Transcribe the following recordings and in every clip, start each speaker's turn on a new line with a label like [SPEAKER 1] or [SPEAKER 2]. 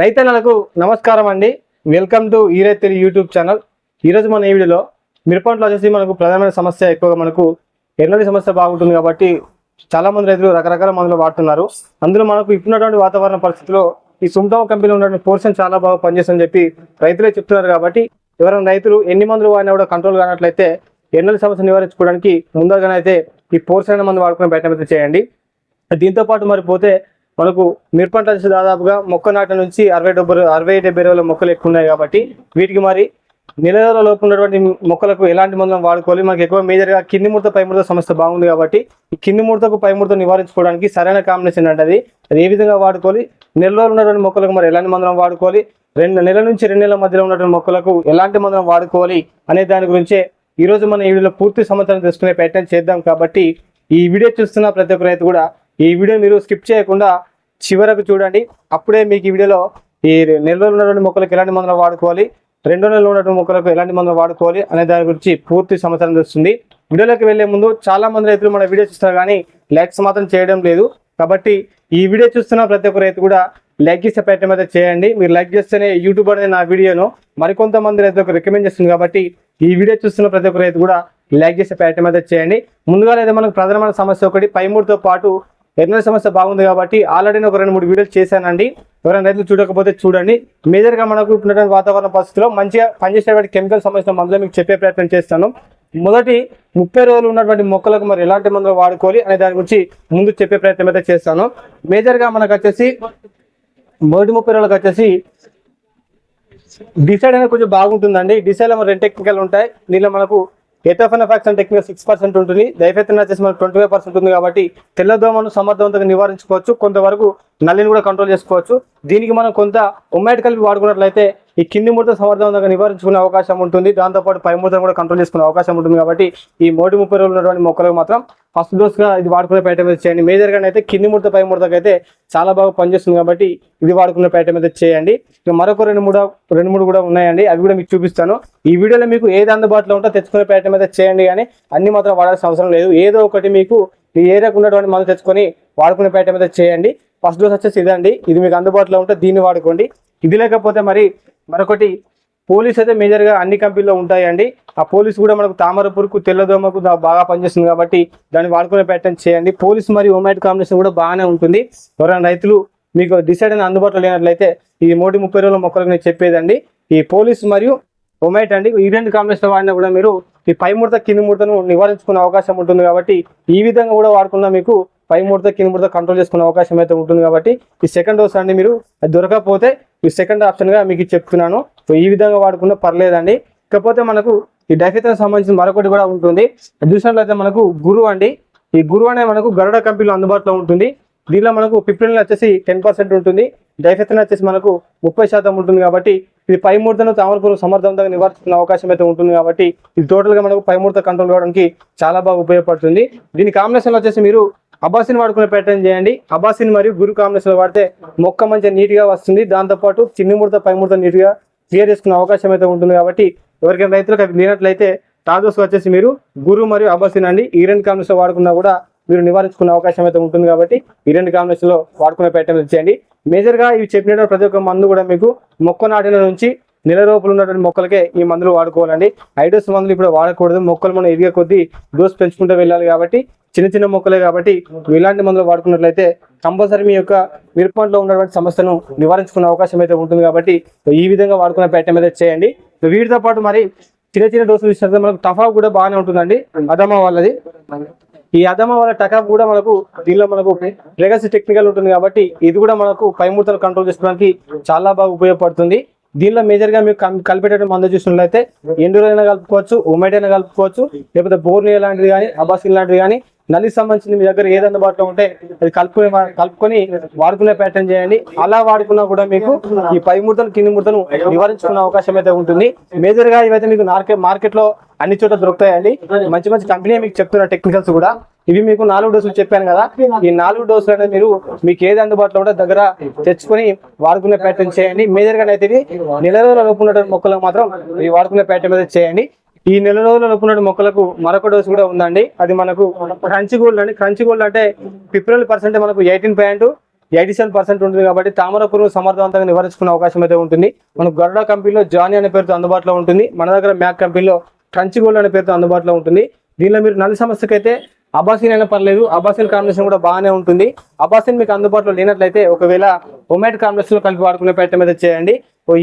[SPEAKER 1] రైతన్నలకు నమస్కారం అండి. వెల్కమ్ టు ఈ రైతు యూట్యూబ్ ఛానల్. ఈరోజు మన ఈ వీడియోలో మిరపంటలో వచ్చేసి మనకు ప్రధానమైన సమస్య ఎక్కువగా మనకు ఎర్రటి సమస్య బాగుంటుంది కాబట్టి చాలా మంది రైతులు రకరకాల మందులు వాడుతున్నారు. అందులో మనకు ఇప్పుడున్నటువంటి వాతావరణ పరిస్థితిలో ఈ సుంటమ కంపెనీలో ఉన్నటువంటి పోర్షన్ చాలా బాగా పనిచేస్తుందని చెప్పి రైతులే చెప్తున్నారు కాబట్టి ఎవరైనా రైతులు ఎన్ని మందులు వాడినా కూడా కంట్రోల్ కానట్లయితే ఎన్నెల సమస్య నివారించుకోవడానికి ముందుగానైతే ఈ పోర్షన్ అనే మందు వాడుకునే ప్రయత్నం అయితే చేయండి. దీంతో పాటు మరి పోతే మనకు మిరపంట నుంచి దాదాపుగా మొక్క నాట నుంచి అరవై డెబ్బై అరవై డెబ్బై రోజుల మొక్కలు ఎక్కువ ఉన్నాయి కాబట్టి వీటికి మరి నెల రోజుల లోపు ఉన్నటువంటి మొక్కలకు ఎలాంటి మందులను వాడుకోవాలి? మనకి ఎక్కువ మేజర్గా కింది ముడత పై ముడత సమస్య బాగుంది కాబట్టి ఈ కింది ముడతకు పై ముడత నివారించుకోవడానికి సరైన కాంబినేషన్ అంటే అది అది ఏ విధంగా వాడుకోవాలి? నెల రోజులు ఉన్నటువంటి మొక్కలకు మరి ఎలాంటి మందులను వాడుకోవాలి? రెండు నెలల నుంచి రెండు నెలల మధ్యలో ఉన్నటువంటి మొక్కలకు ఎలాంటి మందులను వాడుకోవాలి అనే దాని గురించే ఈరోజు మనం మన ఈ వీడియోలో పూర్తి సమాచారం తెలుసుకునే ప్రయత్నం చేద్దాం కాబట్టి ఈ వీడియో చూస్తున్న ప్రతి ఒక్క రైతు కూడా ఈ వీడియో మీరు స్కిప్ చేయకుండా చివరకు చూడండి. అప్పుడే మీకు ఈ వీడియోలో ఈ నెల రోజులు ఉన్నటువంటి మొక్కలకు ఎలాంటి మందులు వాడుకోవాలి రెండో నెలలు ఉన్నటువంటి మొక్కలకు ఎలాంటి మందులు వాడుకోవాలి అనే దాని గురించి పూర్తి సమాచారం తెలుస్తుంది. వీడియోలోకి వెళ్ళే ముందు చాలా మంది రైతులు మన వీడియో చూస్తారు కానీ లైక్స్ మాత్రం చేయడం లేదు. కాబట్టి ఈ వీడియో చూస్తున్న ప్రతి ఒక్క రైతు కూడా లైక్ చేసే ప్రయత్నం అయితే చేయండి. మీరు లైక్ చేస్తేనే యూట్యూబ్ అనేది నా వీడియోను మరికొంతమంది రైతులకు రికమెండ్ చేస్తుంది కాబట్టి ఈ వీడియో చూస్తున్న ప్రతి ఒక్క రైతు కూడా లైక్ చేసే ప్రయత్నం అయితే చేయండి. ముందుగా అయితే మనకు ప్రధానమైన సమస్య ఒకటి పైమూడితో పాటు ఎన్నో సమస్య బాగుంది కాబట్టి ఆల్రెడీ ఒక రెండు మూడు వీడియోలు చేశానండి. ఎవరైనా రైతులు చూడకపోతే చూడండి. మేజర్గా మనకు ఉన్నటువంటి వాతావరణ పరిస్థితిలో మంచిగా పనిచేసేటువంటి కెమికల్ సంబంధించిన మందులు మీకు చెప్పే ప్రయత్నం చేస్తాను. మొదటి ముప్పై రోజులు ఉన్నటువంటి మొక్కలకు మరి ఎలాంటి మందులు వాడుకోవాలి అనే దాని గురించి ముందు చెప్పే ప్రయత్నం అయితే చేస్తాను. మేజర్గా మనకు వచ్చేసి మొదటి ముప్పై రోజులకు వచ్చేసి డిసైడ్ అనేది కొంచెం బాగుంటుందండి. డిసైడ్ రెండు టెక్నికల్ ఉంటాయి. దీనిలో మనకు ఎటోఫెన్ ఫ్యాక్షన్ టెక్నికల్ సిక్స్ పర్సెంట్ ఉంటుంది. దైఫెత్తన్ వచ్చేసి మనకు ట్వంటీ ఫైవ్ పర్సెంట్ ఉంది కాబట్టి తెల్లదోమను సమర్థవంతంగా నివారించుకోవచ్చు. కొంతవరకు నల్లిని కూడా కంట్రోల్ చేసుకోవచ్చు. దీనికి మనం కొంత ఉమ్మాయిట్ కలిపి వాడుకున్నట్లయితే ఈ కింది ముడత సమర్థవంతంగా నివారించుకునే అవకాశం ఉంటుంది. దాంతోపాటు పై ముడతను కూడా కంట్రోల్ చేసుకునే అవకాశం ఉంటుంది కాబట్టి ఈ మోటి ముప్పై రోజులు ఉన్నటువంటి మొక్కలకు మాత్రం ఫస్ట్ డోస్గా ఇది వాడుకునే ప్రయత్నం అయితే చేయండి. మేజర్గా అయితే కింది ముడత పై ముడతకు అయితే చాలా బాగా పనిచేస్తుంది కాబట్టి ఇది వాడుకునే ప్రయత్నం అయితే చేయండి. ఇక మరొక రెండు మూడు రెండు మూడు కూడా ఉన్నాయండి. అవి కూడా మీకు చూపిస్తాను. ఈ వీడియోలో మీకు ఏది అందుబాటులో ఉంటే తెచ్చుకునే ప్రయత్నం అయితే చేయండి కానీ అన్ని మాత్రం వాడాల్సిన అవసరం లేదు. ఏదో ఒకటి మీకు ఈ ఏరియాకు ఉన్నటువంటి మందు తెచ్చుకొని వాడుకునే ప్రయత్నం అయితే చేయండి. ఫస్ట్ డోస్ వచ్చేసి ఇదండి. ఇది మీకు అందుబాటులో ఉంటే దీన్ని వాడుకోండి. ఇది లేకపోతే మరి మరొకటి పోలీస్ అయితే మేజర్గా అన్ని కంపెనీలో ఉంటాయండి. ఆ పోలీస్ కూడా మనకు తామరపురుకు తెల్లదోమకు బాగా పనిచేస్తుంది కాబట్టి దాన్ని వాడుకునే ప్యాటర్న్ చేయండి. పోలీస్ మరియు ఓమైట్ కాంబినేషన్ కూడా బాగానే ఉంటుంది. ఎవరైనా రైతులు మీకు డిసైడ్ అయిన అందుబాటులో లేనట్లయితే ఈ మోటి ముప్పై రోజుల మొక్కలకు నేను చెప్పేదండి. ఈ పోలీస్ మరియు ఒమైట్ అండి. ఈ రెండు కాంబినేషన్ వాడినా కూడా మీరు ఈ పై ముడత కింది ముడతను నివారించుకునే అవకాశం ఉంటుంది కాబట్టి ఈ విధంగా కూడా వాడుకున్నా మీకు పై ముడత కింది ముడత కంట్రోల్ చేసుకునే అవకాశం అయితే ఉంటుంది కాబట్టి ఈ సెకండ్ డోస్ అండి మీరు అది దొరకకపోతే ఈ సెకండ్ ఆప్షన్గా మీకు చెప్తున్నాను. సో ఈ విధంగా వాడుకున్నా పర్లేదండి. ఇకపోతే మనకు ఈ డైఫెతన్ సంబంధించిన మరొకటి కూడా ఉంటుంది. చూసినట్లయితే మనకు గురువు అండి. ఈ గురువు అనే మనకు గరుడ కంపెనీలో అందుబాటులో ఉంటుంది. దీనిలో మనకు పిప్రిన్ వచ్చేసి టెన్ పర్సెంట్ ఉంటుంది. డైఫెథన్ వచ్చేసి మనకు ముప్పై శాతం ఉంటుంది కాబట్టి ఇది పై ముడతను తామరపురం సమర్థవంతంగా నివారించుకునే అవకాశం అయితే ఉంటుంది కాబట్టి ఇది టోటల్గా మనకు పై ముడత కంట్రోల్ కావడానికి చాలా బాగా ఉపయోగపడుతుంది. దీని కాంబినేషన్ వచ్చేసి మీరు అబాసిన్ వాడుకునే ప్యాటర్న్ చేయండి. అబాసిన్ మరియు గురు కాంబినేషన్ వాడితే మొక్క మంచిగా నీట్గా వస్తుంది దాంతోపాటు చిన్ని ముడత పై ముడత నీట్గా క్లియర్ చేసుకునే అవకాశం అయితే ఉంటుంది కాబట్టి ఎవరికైనా రైతులకు అవి లేనట్లయితే టాజోస్ వచ్చేసి మీరు గురు మరియు అబాసిన్ అండి. ఈ రెండు కాంబినేషన్ వాడుకున్నా కూడా మీరు నివారించుకునే అవకాశం అయితే ఉంటుంది కాబట్టి ఈ రెండు కాంబినేషన్లో వాడుకునే ప్యాటర్న్ చేయండి. మేజర్గా ఇవి చెప్పినటువంటి ప్రతి ఒక్క మందు కూడా మీకు మొక్క నాటిన నుంచి నెల లోపల ఉన్నటువంటి మొక్కలకే ఈ మందులు వాడుకోవాలండి. ఐడోస్ మందులు ఇప్పుడు వాడకూడదు. మొక్కలు మనం ఎదిగే కొద్దీ డోస్ పెంచుకుంటూ వెళ్ళాలి కాబట్టి చిన్న చిన్న మొక్కలే కాబట్టి ఇలాంటి మందులు వాడుకున్నట్లయితే కంపల్సరీ మీ యొక్క మిరపంట్లో ఉన్నటువంటి సమస్యను నివారించుకునే అవకాశం అయితే ఉంటుంది కాబట్టి ఈ విధంగా వాడుకునే ప్రయత్నం అయితే చేయండి. వీటితో పాటు మరి చిన్న చిన్న డోసులు ఇచ్చినట్లయితే మనకు టఫా కూడా బాగానే ఉంటుందండి. అదమ్మ వాళ్ళది. ఈ అదమ వాళ్ళ టకాప్ కూడా మనకు దీనిలో మనకు లెగసీ టెక్నికల్ ఉంటుంది కాబట్టి ఇది కూడా మనకు పైమూర్తలు కంట్రోల్ చేసుకోవడానికి చాలా బాగా ఉపయోగపడుతుంది. దీనిలో మేజర్గా మీకు కం- కలిపేటటువంటి మందు చూసినట్లయితే ఎండూరు అయినా కలుపుకోవచ్చు ఉమెట్ అయినా కలుపుకోవచ్చు లేకపోతే బోర్నియా లాంటిది కానీ అబాసిన్ లాంటిది కానీ నల్లికి సంబంధించిన మీ దగ్గర ఏది అందుబాటులో ఉంటే అది కలుపుకునే కలుపుకొని వాడుకునే ప్యాటర్న్ చేయండి. అలా వాడుకున్నా కూడా మీకు ఈ పై ముడతలు కింది ముడతను నివారించుకునే అవకాశం అయితే ఉంటుంది. మేజర్గా ఇవైతే మీకు మార్కెట్ మార్కెట్లో అన్ని చోట్ల దొరుకుతాయండి. మంచి మంచి కంపెనీ మీకు చెప్తున్న టెక్నికల్స్ కూడా. ఇవి మీకు నాలుగు డోసులు చెప్పాను కదా. ఈ నాలుగు డోసులు అనేది మీరు మీకు ఏది అందుబాటులో ఉంటే దగ్గర తెచ్చుకొని వాడుకునే ప్యాటర్న్ చేయండి. మేజర్గా అయితే ఇది నెల రోజుల లోపు మొక్కలకు మాత్రం ఇవి వాడుకునే ప్యాటర్న్ అయితే చేయండి. ఈ నెల రోజుల లోపు మొక్కలకు మరొక డోసు కూడా ఉందండి. అది మనకు క్రంచి గోల్డ్ అండి. క్రంచి గోల్డ్ అంటే ఫిబ్రవరి పర్సెంట్ మనకు eighteen point eighty seven percent ఉంటుంది కాబట్టి తామర పురుగు సమర్థవంతంగా నివారించుకునే అవకాశం అయితే ఉంటుంది. మనకు గరుడ కంపెనీలో జానీ అనే పేరుతో అందుబాటులో ఉంటుంది. మన దగ్గర మ్యాక్ కంపెనీలో క్రంచి గోల్డ్ అనే పేరుతో అందుబాటులో ఉంటుంది. దీనిలో మీరు నల్లి సమస్యకైతే అబాసిన్ అయినా పర్లేదు అబాసిన్ కాంబినేషన్ కూడా బాగానే ఉంటుంది. అబాసిన్ మీకు అందుబాటులో లేనట్లయితే ఒకవేళ ఒమాట్ కాంబినేషన్ కలిపి వాడుకునే ప్రయత్నం అయితే చేయండి.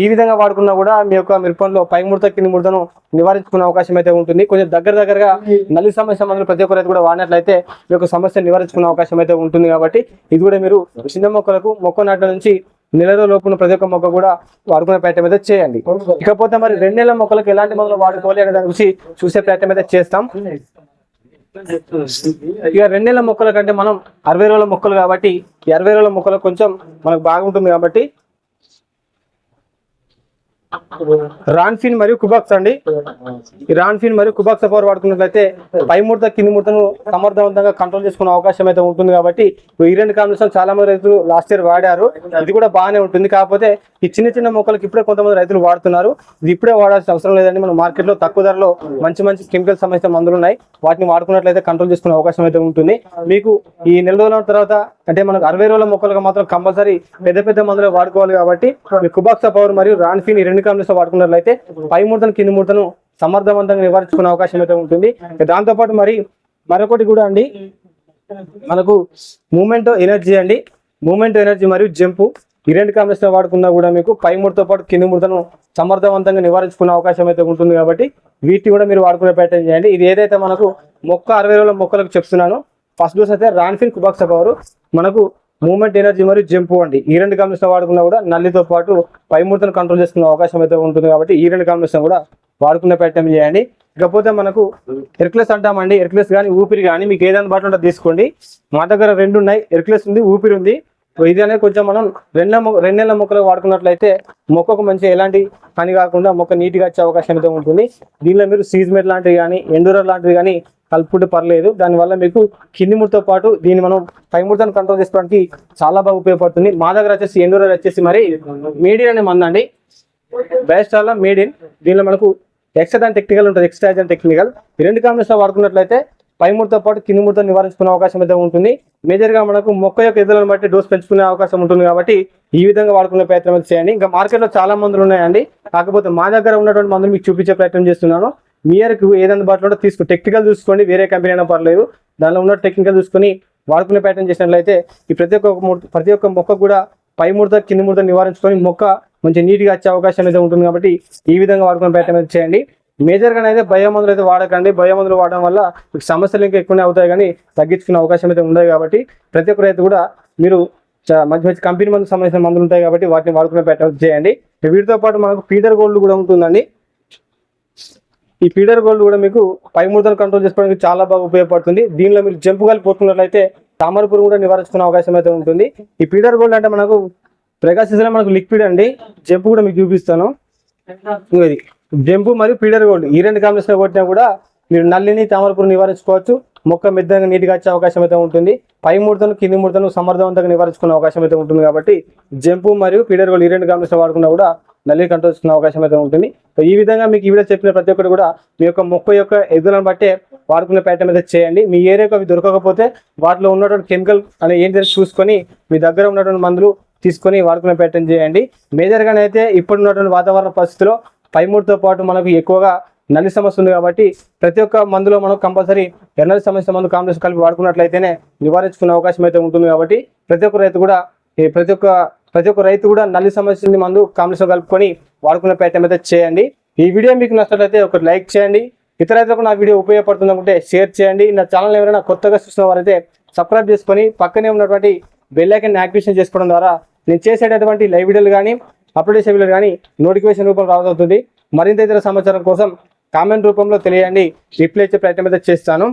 [SPEAKER 1] ఈ విధంగా వాడుకున్నా కూడా మీ యొక్క మిరపంలో పై ముడత కింది ముడతను నివారించుకునే అవకాశం అయితే ఉంటుంది. కొంచెం దగ్గర దగ్గరగా నల్లి సమస్య మందులు ప్రతి ఒక్కరైతే కూడా వాడినట్లయితే మీ యొక్క సమస్య నివారించుకునే అవకాశం అయితే ఉంటుంది కాబట్టి ఇది కూడా మీరు చిన్న మొక్కలకు మొక్క నాటి నుంచి నెల లోపున ప్రతి ఒక్క మొక్క కూడా వాడుకునే ప్రయత్నం అయితే చేయండి. ఇకపోతే మరి రెండు నెలల మొక్కలకు ఎలాంటి మొదలు వాడుకోవాలి అనే దాని గురించి చూసే ప్రయత్నం అయితే చేస్తాం. ఇక రెండేళ్ళ మొక్కల కంటే మనం అరవై రోజుల మొక్కలు కాబట్టి అరవై రోజుల మొక్కలు కొంచెం మనకు బాగుంటుంది కాబట్టి రాన్ఫిన్ మరియు కుబాక్స్ అండి. ఈ రాన్ఫిన్ మరియు కుబాక్స్ పవర్ వాడుకున్నట్లయితే పై ముడత కింది ముడతను సమర్థవంతంగా కంట్రోల్ చేసుకునే అవకాశం అయితే ఉంటుంది కాబట్టి ఈ రెండు కాంబినేషన్ చాలా మంది రైతులు లాస్ట్ ఇయర్ వాడారు. ఇది కూడా బాగానే ఉంటుంది. కాకపోతే ఈ చిన్న చిన్న మొక్కలకు ఇప్పుడే కొంతమంది రైతులు వాడుతున్నారు. ఇది ఇప్పుడే వాడాల్సిన అవసరం లేదండి. మన మార్కెట్లో తక్కువ ధరలో మంచి మంచి కెమికల్ సంబంధించిన మందులు ఉన్నాయి. వాటిని వాడుకున్నట్లయితే కంట్రోల్ చేసుకునే అవకాశం అయితే ఉంటుంది. మీకు ఈ నెల రోజుల తర్వాత అంటే మనకు అరవై రోజుల మొక్కలకు మాత్రం కంపల్సరీ పెద్ద పెద్ద మందులు వాడుకోవాలి కాబట్టి మీ కుబాక్సా పవర్ మరియు రాన్ఫిన్ ఈ రెండు కాంబినేషన్ వాడుకున్నట్లయితే పై ముడతను కింది ముడతను సమర్థవంతంగా నివారించుకునే అవకాశం అయితే ఉంటుంది. దాంతో పాటు మరి మరొకటి కూడా అండి. మనకు మూమెంట్ ఎనర్జీ అండి. మూమెంట్ ఎనర్జీ మరియు జంపు ఈ రెండు కాంబినేషన్ వాడుకున్నా కూడా మీకు పై ముడతో పాటు కింది ముడతను సమర్థవంతంగా నివారించుకునే అవకాశం అయితే ఉంటుంది కాబట్టి వీటిని కూడా మీరు వాడుకునే ప్రయత్నం చేయండి. ఇది ఏదైతే మనకు మొక్క అరవై రోజుల మొక్కలకు చెప్తున్నాను ఫస్ట్ డోస్ అయితే రాన్ఫిన్ కుబాక్సా పవర్ మనకు మూమెంట్ ఎనర్జీ మరియు జంపు అండి. ఈ రెండు కాంబినేషన్ వాడుకున్నా కూడా నల్లితో పాటు పై కంట్రోల్ చేసుకునే అవకాశం అయితే ఉంటుంది కాబట్టి ఈ రెండు కాంబినేషన్ కూడా వాడుకునే ప్రయత్నం చేయండి. ఇకపోతే మనకు ఎర్క్లెస్ అంటామండి. ఎర్క్లెస్ కానీ ఊపిరి కానీ మీకు ఏదైనా బాటలు ఉంటే తీసుకోండి. మా దగ్గర రెండు ఉన్నాయి. ఎర్క్లెస్ ఉంది ఊపిరి ఉంది. సో ఇది అనేది కొంచెం మనం రెండు నెల రెండు నెలల మొక్కలు వాడుకున్నట్లయితే మొక్కకు మంచి ఎలాంటి పని కాకుండా మొక్క నీట్గా వచ్చే అవకాశం అయితే ఉంటుంది. దీనిలో మీరు సీజ్మెట్ లాంటివి కానీ ఎండూరర్ లాంటివి కానీ కలుపుకుంటే పర్లేదు. దానివల్ల మీకు కింది ముడితో పాటు దీన్ని మనం పై ముడితను కంట్రోల్ చేసుకోవడానికి చాలా బాగా ఉపయోగపడుతుంది. మా దగ్గర వచ్చేసి ఎండూరర్ వచ్చేసి మరి మీడియన్ అనే మందండి బెస్ట్ అలా మేడ్ దీనిలో మనకు ఎక్స్ట్రా టెక్నికల్ ఉంటుంది. ఎక్స్ట్రా టెక్నికల్ ఈ రెండు కాంబినేషన్ వాడుకున్నట్లయితే పై ముడితో పాటు కింది ముడితో నివారించుకునే అవకాశం అయితే ఉంటుంది. మేజర్గా మనకు మొక్క యొక్క ఎదులను బట్టి డోస్ పెంచుకునే అవకాశం ఉంటుంది కాబట్టి ఈ విధంగా వాడుకునే ప్రయత్నం అయితే చేయండి. ఇంకా మార్కెట్లో చాలా మందులు ఉన్నాయండి. కాకపోతే మా దగ్గర ఉన్నటువంటి మందులు మీకు చూపించే ప్రయత్నం చేస్తున్నాను. మీ ఏది అందుబాటులో ఉంటే తీసుకో టెక్నికల్ చూసుకోండి వేరే కంపెనీ అయినా పర్లేదు. దానిలో ఉన్న టెక్నికల్ చూసుకొని వాడుకునే ప్యాటర్న్ చేసినట్లయితే ఈ ప్రతి ఒక్క ప్రతి ఒక్క మొక్క కూడా పై ముడత కింది ముడత నివారించుకొని మొక్క మంచి నీట్గా వచ్చే అవకాశం అయితే ఉంటుంది కాబట్టి ఈ విధంగా వాడుకునే ప్యాటర్న్ అయితే చేయండి. మేజర్గా అయితే భయ మందులు అయితే వాడకండి. భయ మందులు వాడడం వల్ల మీకు సమస్యలు ఇంకా ఎక్కువనే అవుతాయి కానీ తగ్గించుకునే అవకాశం అయితే ఉండదు కాబట్టి ప్రతి ఒక్క రైతు కూడా మీరు మంచి మంచి కంపెనీ మందుకు సంబంధించిన మందులు ఉంటాయి కాబట్టి వాటిని వాడుకునే ప్యాటర్న్ చేయండి. వీటితో పాటు మనకు పీటర్ గోల్డ్ కూడా ఉంటుందండి. ఈ ఫీడర్ గోల్డ్ కూడా మీకు పై ముడతలు కంట్రోల్ చేసుకోవడానికి చాలా బాగా ఉపయోగపడుతుంది. దీనిలో మీరు జంపు కలిపి పోతున్నట్లయితే తామర పురుగు కూడా నివారించుకునే అవకాశం అయితే ఉంటుంది. ఈ ఫీడర్ గోల్డ్ అంటే మనకు ప్రకాశించిన మనకు లిక్విడ్ అండి. జంపు కూడా మీకు చూపిస్తాను. ఇది జంపు మరియు ఫీడర్ గోల్డ్ ఈ రెండు కాంబినేషన్ కొట్టినా కూడా మీరు నల్లిని తామర పురుగు నివారించుకోవచ్చు. మొక్క మెద్దగా నీటిగా వచ్చే అవకాశం అయితే ఉంటుంది. పై ముడతను కింది ముడతను సమర్థవంతంగా నివారించుకునే అవకాశం అయితే ఉంటుంది కాబట్టి జంపు మరియు ఫీడర్ గోల్డ్ ఈ రెండు కాంబినేషన్ వాడుకున్నా కూడా నల్లి కంట్రోల్ చేసుకునే అవకాశం అయితే ఉంటుంది. సో ఈ విధంగా మీకు ఈ వీడియో చెప్పిన ప్రతి ఒక్కరు కూడా మీ యొక్క మొక్క యొక్క ఎదుగుదలను బట్టే వాడుకునే ప్రయత్నం అయితే చేయండి. మీ ఏరియాకు అవి దొరకకపోతే వాటిలో ఉన్నటువంటి కెమికల్ అనే ఏంటి చూసుకొని మీ దగ్గర ఉన్నటువంటి మందులు తీసుకొని వాడుకునే ప్రయత్నం చేయండి. మేజర్గానే అయితే ఇప్పుడు ఉన్నటువంటి వాతావరణ పరిస్థితిలో పైమూడితో పాటు మనకు ఎక్కువగా నల్లి సమస్య ఉంది కాబట్టి ప్రతి ఒక్క మందులో మనం కంపల్సరీ ఎన్నల్లి సమస్య మందు కాంబినేషన్ కలిపి వాడుకున్నట్లయితేనే నివారించుకునే అవకాశం అయితే ఉంటుంది కాబట్టి ప్రతి ఒక్క రైతు కూడా ఈ ప్రతి ఒక్క ప్రతి ఒక్క రైతు కూడా నల్లి సమస్యని మందు కాంబినేషన్ కలుపుకొని వాడుకునే ప్రయత్నం అయితే చేయండి. ఈ వీడియో మీకు నచ్చినట్లయితే ఒక లైక్ చేయండి. ఇతర రైతులకు నా వీడియో ఉపయోగపడుతుంది అనుకుంటే షేర్ చేయండి. నా ఛానల్ ఎవరైనా కొత్తగా చూసిన వారైతే సబ్స్క్రైబ్ చేసుకొని పక్కనే ఉన్నటువంటి బెల్లైకన్ యాక్టివేషన్ చేసుకోవడం ద్వారా నేను చేసేటటువంటి లైవ్ వీడియోలు కానీ అప్లోడ్ చేసే వీడియోలు కానీ నోటిఫికేషన్ రూపంలో రావవుతుంది మరింత ఇతర సమాచారం కోసం కామెంట్ రూపంలో తెలియండి. రిప్లై ఇచ్చే ప్రయత్నం అయితే చేస్తాను.